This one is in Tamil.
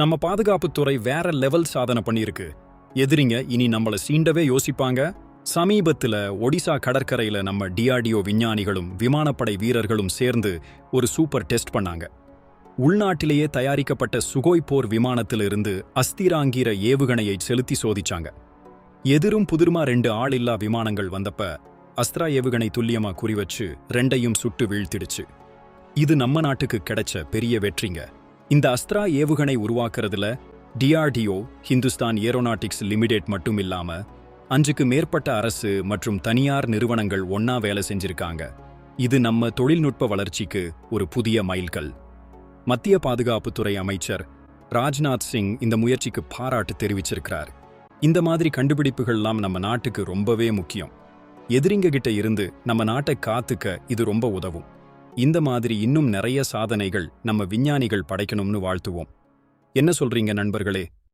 நம்ம பாதுகாப்புத்துறை வேற லெவல் சாதனை பண்ணியிருக்கு. எதிரிங்க இனி நம்மள சீண்டவே யோசிப்பாங்க. சமீபத்துல ஒடிசா கடற்கரையில நம்ம டிஆர்டிஓ விஞ்ஞானிகளும் விமானப்படை வீரர்களும் சேர்ந்து ஒரு சூப்பர் டெஸ்ட் பண்ணாங்க. உள்நாட்டிலேயே தயாரிக்கப்பட்ட சுகோய் போர் விமானத்திலிருந்து அஸ்திராங்கிற ஏவுகணையை செலுத்தி சோதிச்சாங்க. எதிரும் புதிருமா ரெண்டு ஆளில்லா விமானங்கள் வந்தப்ப அஸ்திரா ஏவுகணை துல்லியமா குறிவச்சு ரெண்டையும் சுட்டு வீழ்த்திடுச்சு. இது நம்ம நாட்டுக்கு கிடைச்ச பெரிய வெற்றிங்க. இந்த அஸ்திரா ஏவுகணை உருவாக்குறதுல டிஆர்டிஓ ஹிந்துஸ்தான் ஏரோநாட்டிக்ஸ் லிமிடெட் மட்டும் இல்லாம அஞ்சுக்கு மேற்பட்ட அரசு மற்றும் தனியார் நிறுவனங்கள் ஒன்னா வேலை செஞ்சிருக்காங்க. இது நம்ம தொழில்நுட்ப வளர்ச்சிக்கு ஒரு புதிய மைல்கல். மத்திய பாதுகாப்புத்துறை அமைச்சர் ராஜ்நாத் சிங் இந்த முயற்சிக்கு பாராட்டு தெரிவிச்சிருக்கிறார். இந்த மாதிரி கண்டுபிடிப்புகள்லாம் நம்ம நாட்டுக்கு ரொம்பவே முக்கியம். எதிரிங்க கிட்ட இருந்து நம்ம நாட்டை காத்துக்க இது ரொம்ப உதவும். இந்த மாதிரி இன்னும் நிறைய சாதனைகள் நம்ம விஞ்ஞானிகள் படைக்கணும்னு வாழ்த்துவோம். என்ன சொல்றீங்க நண்பர்களே?